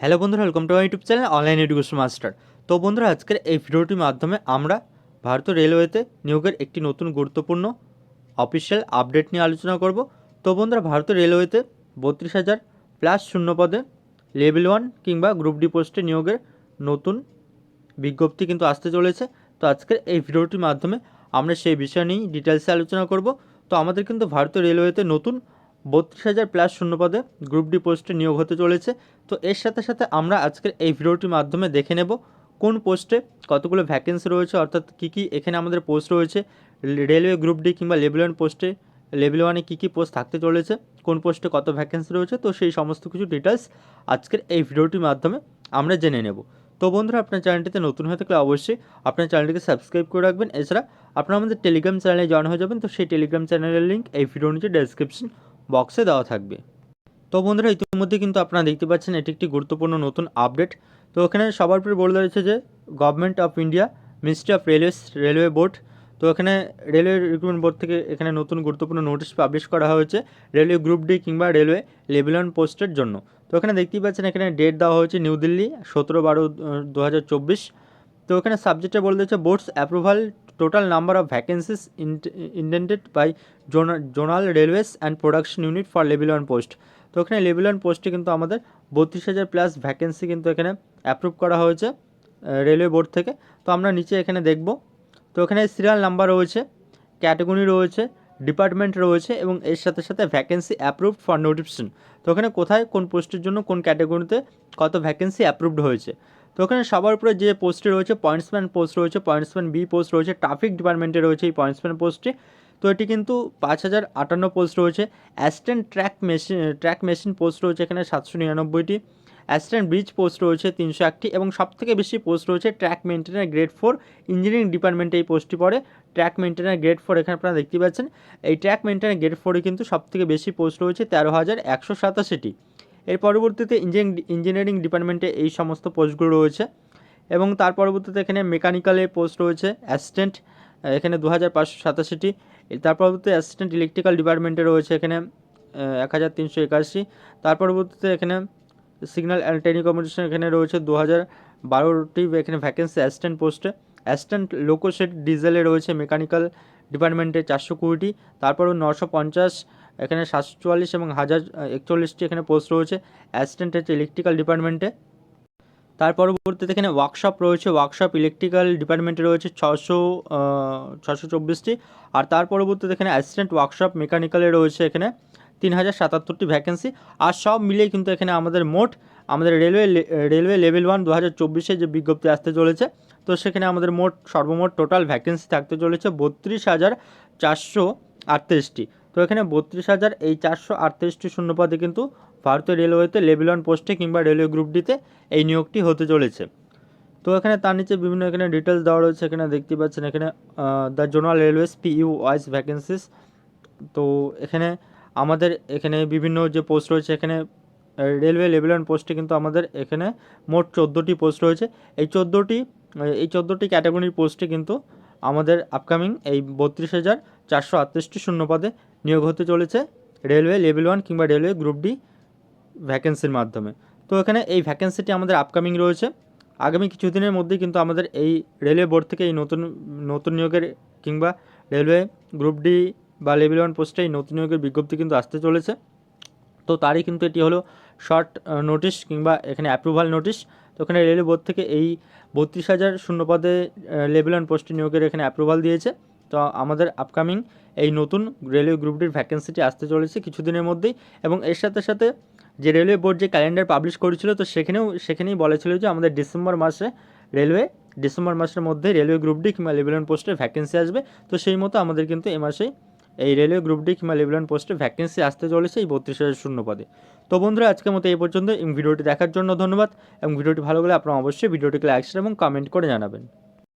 Hello বন্ধুরা welcome to YouTube channel online education master তো বন্ধুরা, আজকের এই ভিডিওটির মাধ্যমে আমরা ভারতীয় রেলওয়েতে নিয়োগের একটি নতুন গুরুত্বপূর্ণ অফিসিয়াল আপডেট নিয়ে আলোচনা করব। তো বন্ধুরা, ভারতীয় রেলওয়েতে বত্রিশ হাজার প্লাস শূন্য পদে লেভেল ওয়ান কিংবা গ্রুপ ডি পোস্টে নিয়োগের নতুন বিজ্ঞপ্তি কিন্তু আসতে চলেছে। তো আজকের এই ভিডিওটির মাধ্যমে আমরা সেই বিষয় নিয়েই ডিটেলসে আলোচনা করব। তো আমাদের কিন্তু ভারতীয় রেলওয়েতে নতুন বত্রিশ হাজার প্লাস শূন্য পদে গ্রুপ ডি পোস্টে নিয়োগ হতে চলেছে। তো এর সাথে সাথে আমরা আজকের এই ভিডিওটির মাধ্যমে দেখে নেব কোন পোস্টে কতগুলো ভ্যাকেন্সি রয়েছে, অর্থাৎ কী কী এখানে আমাদের পোস্ট রয়েছে। রেলওয়ে গ্রুপ ডি কিংবা লেভেল ওয়ান পোস্টে লেভেল ওয়ানে কী কী পোস্ট থাকতে চলেছে, কোন পোস্টে কত ভ্যাকেন্সি রয়েছে, তো সেই সমস্ত কিছু ডিটেলস আজকের এই ভিডিওটির মাধ্যমে আমরা জেনে নেব। তো বন্ধুরা, আপনার চ্যানেলটিতে নতুন হয়ে থাকলে অবশ্যই আপনার চ্যানেলটিকে সাবস্ক্রাইব করে রাখবেন। এছাড়া আপনারা আমাদের টেলিগ্রাম চ্যানেলে জয়েন হয়ে যাবেন, তো সেই টেলিগ্রাম চ্যানেলের লিঙ্ক এই ভিডিওর নিচে ডেসক্রিপশন বক্সে দেওয়া থাকবে। তো বন্ধুরা, ইতিমধ্যে কিন্তু আপনারা দেখতে পাচ্ছেন এটি একটি গুরুত্বপূর্ণ নতুন আপডেট তো এখানে সবার উপরে বলে রয়েছে যে government of India ministry of railways railway board তো এখানে রেলওয়ে রিক্রুটমেন্ট বোর্ড থেকে এখানে নতুন গুরুত্বপূর্ণ নোটিশ পাবলিশ করা হয়েছে রেলওয়ে গ্রুপ ডি কিংবা রেলওয়ে লেভেল ওয়ান পোস্টের জন্য। তো এখানে দেখতেই পাচ্ছেন এখানে ডেট দেওয়া হয়েছে নিউ দিল্লি সতেরো বারো দু তো এখানে সাবজেক্টে বলে দিয়েছে boards approval total number of vacancies intended by zonal railways and production unit for level one post তো এখানে লেভেল ওয়ান পোস্টে কিন্তু আমাদের বত্রিশ হাজার প্লাস ভ্যাকেন্সি কিন্তু এখানে অ্যাপ্রুভ করা হয়েছে রেলওয়ে বোর্ড থেকে। তো আমরা নিচে এখানে দেখব। তো এখানে সিরিয়াল নাম্বার রয়েছে ক্যাটাগরি রয়েছে ডিপার্টমেন্ট রয়েছে এবং এর সাথে সাথে ভ্যাকেন্সি অ্যাপ্রুভড ফর নোটিফিকেশন তো এখানে কোথায়, কোন পোস্টের জন্য, কোন ক্যাটাগরিতে কত ভ্যাকেন্সি অ্যাপ্রুভড হয়েছে? তো ওখানে সবার উপরে যে পোস্টে রয়েছে পয়েন্টসম্যান পোস্ট রয়েছে পয়েন্টসম্যান বি পোস্ট রয়েছে ট্রাফিক ডিপার্টমেন্টে রয়েছে এই পয়েন্টসম্যান পোস্টে তো এটি কিন্তু পাঁচ হাজার আটান্ন পোস্ট রয়েছে। Assistant track machine track machine post রয়েছে এখানে সাতশো নিরানব্বইটি। অ্যাসিস্ট্যান্ট ব্রিজ পোস্ট রয়েছে তিনশো একটি এবং সবথেকে বেশি পোস্ট রয়েছে track maintainer grade four engineering ডিপার্টমেন্টে এই পোস্টটি পড়ে। ট্র্যাক মেনটেনার গ্রেড ফোর এখানে আপনারা দেখতে পাচ্ছেন। এই ট্র্যাক মেনটেনার গ্রেড ফোরে কিন্তু সবথেকে বেশি পোস্ট রয়েছে তেরো হাজার একশো সাতাশিটি। এর পরবর্তীতে ইঞ্জিনিয়ারিং ইঞ্জিনিয়ারিং ডিপার্টমেন্টে এই সমস্ত পোস্টগুলো রয়েছে এবং তার পরবর্তীতে এখানে মেকানিক্যালে পোস্ট রয়েছে অ্যাসিস্ট্যান্ট এখানে দু হাজার পাঁচশো সাতাশিটি। তার পরবর্তীতে অ্যাসিস্ট্যান্ট ইলেকট্রিক্যাল ডিপার্টমেন্টে রয়েছে এখানে এক হাজার তিনশো একাশি। তার পরবর্তীতে এখানে সিগন্যাল অ্যান্ড টেলিকমিউনিকেশন এখানে রয়েছে দু হাজার বারোটি এখানে ভ্যাকেন্সি অ্যাসিস্ট্যান্ট পোস্টে অ্যাসিস্ট্যান্ট লোকোশেড ডিজেলে রয়েছে মেকানিক্যাল ডিপার্টমেন্টে চারশো কুড়িটি। তারপরও নশো পঞ্চাশ এখানে সাতশো চুয়াল্লিশ এবং হাজার একচল্লিশটি এখানে পোস্ট রয়েছে। অ্যাসিস্ট্যান্ট হচ্ছে ইলেকট্রিক্যাল ডিপার্টমেন্টে তার পরবর্তীতে এখানে ওয়ার্কশপ রয়েছে। ওয়ার্কশপ ইলেকট্রিক্যাল ডিপার্টমেন্টে রয়েছে ছশো ছশো চব্বিশটি। আর তার পরবর্তীতে এখানে অ্যাসিস্ট্যান্ট ওয়ার্কশপ মেকানিক্যালে রয়েছে এখানে তিন হাজার সাতাত্তরটি ভ্যাকেন্সি আর সব মিলিয়ে কিন্তু এখানে আমাদের মোট, আমাদের রেলওয়ে রেলওয়ে লেভেল ওয়ান দু হাজার চব্বিশে যে বিজ্ঞপ্তি আসতে চলেছে, তো সেখানে আমাদের মোট, সর্বমোট টোটাল ভ্যাকেন্সি থাকতে চলেছে বত্রিশ হাজার চারশো আটত্রিশটি। তো এখানে বত্রিশ হাজার এই চারশো আটত্রিশটি শূন্যপদে কিন্তু ভারতীয় রেলওয়েতে লেভেল ওয়ান পোস্টে কিংবা রেলওয়ে গ্রুপ ডিতে এই নিয়োগটি হতে চলেছে। তো এখানে তার নিচে বিভিন্ন এখানে ডিটেলস দেওয়া রয়েছে। এখানে দেখতে পাচ্ছেন এখানে the zonal railways P U wise vacancies তো এখানে আমাদের এখানে বিভিন্ন যে পোস্ট রয়েছে, এখানে রেলওয়ে লেভেল ওয়ান পোস্টে কিন্তু আমাদের এখানে মোট চোদ্দোটি পোস্ট রয়েছে। এই চোদ্দোটি এই চোদ্দোটি ক্যাটাগরির পোস্টে কিন্তু আমাদের আপকামিং এই বত্রিশ হাজার চারশো আটত্রিশটি শূন্যপদে নিয়োগ হতে চলেছে রেলওয়ে লেভেল ওয়ান কিংবা রেলওয়ে গ্রুপ ডি ভ্যাকেন্সির মাধ্যমে। তো এখানে এই ভ্যাকেন্সিটি আমাদের আপকামিং রয়েছে। আগামী কিছুদিনের মধ্যেই কিন্তু আমাদের এই রেলওয়ে বোর্ড থেকে এই নতুন নতুন নিয়োগের কিংবা রেলওয়ে গ্রুপ ডি বা লেভেল ওয়ান পোস্টে এই নতুন নিয়োগের বিজ্ঞপ্তি কিন্তু আসতে চলেছে। তো তারই কিন্তু এটি হলো শর্ট নোটিশ কিংবা এখানে অ্যাপ্রুভাল নোটিশ, তো এখানে রেলওয়ে বোর্ড থেকে এই বত্রিশ হাজার শূন্য পদে লেভেল ওয়ান পোস্টে নিয়োগের এখানে অ্যাপ্রুভাল দিয়েছে। তো আমাদের আপকামিং এই নতুন রেলওয়ে গ্রুপটির ভ্যাকেন্সিটি আসতে চলেছে কিছুদিনের মধ্যেই এবং এর সাথে সাথে যে রেলওয়ে বোর্ড যে ক্যালেন্ডার পাবলিশ করেছিল, তো সেখানেও, সেখানেই বলেছিল যে আমাদের ডিসেম্বর মাসে রেলওয়ে ডিসেম্বর মাসের মধ্যে রেলওয়ে গ্রুপটি কিংবা লেভেল ওয়ান পোস্টে ভ্যাকেন্সি আসবে। তো সেই মতো আমাদের কিন্তু এ মাসেই এই রেলওয়ে গ্রুপ ডি কিংবা লেভেল ওয়ান পোস্টে ভ্যাকেন্সি আসতে চলেছে এই বত্রিশ হাজার শূন্য পদে। তো বন্ধুরা, আজকের মতো এই পর্যন্ত এবং ভিডিওটি দেখার জন্য ধন্যবাদ। এবং ভিডিওটি ভালো লাগলে আপনারা অবশ্যই ভিডিওটিকে লাইক এবং কমেন্ট করে জানাবেন।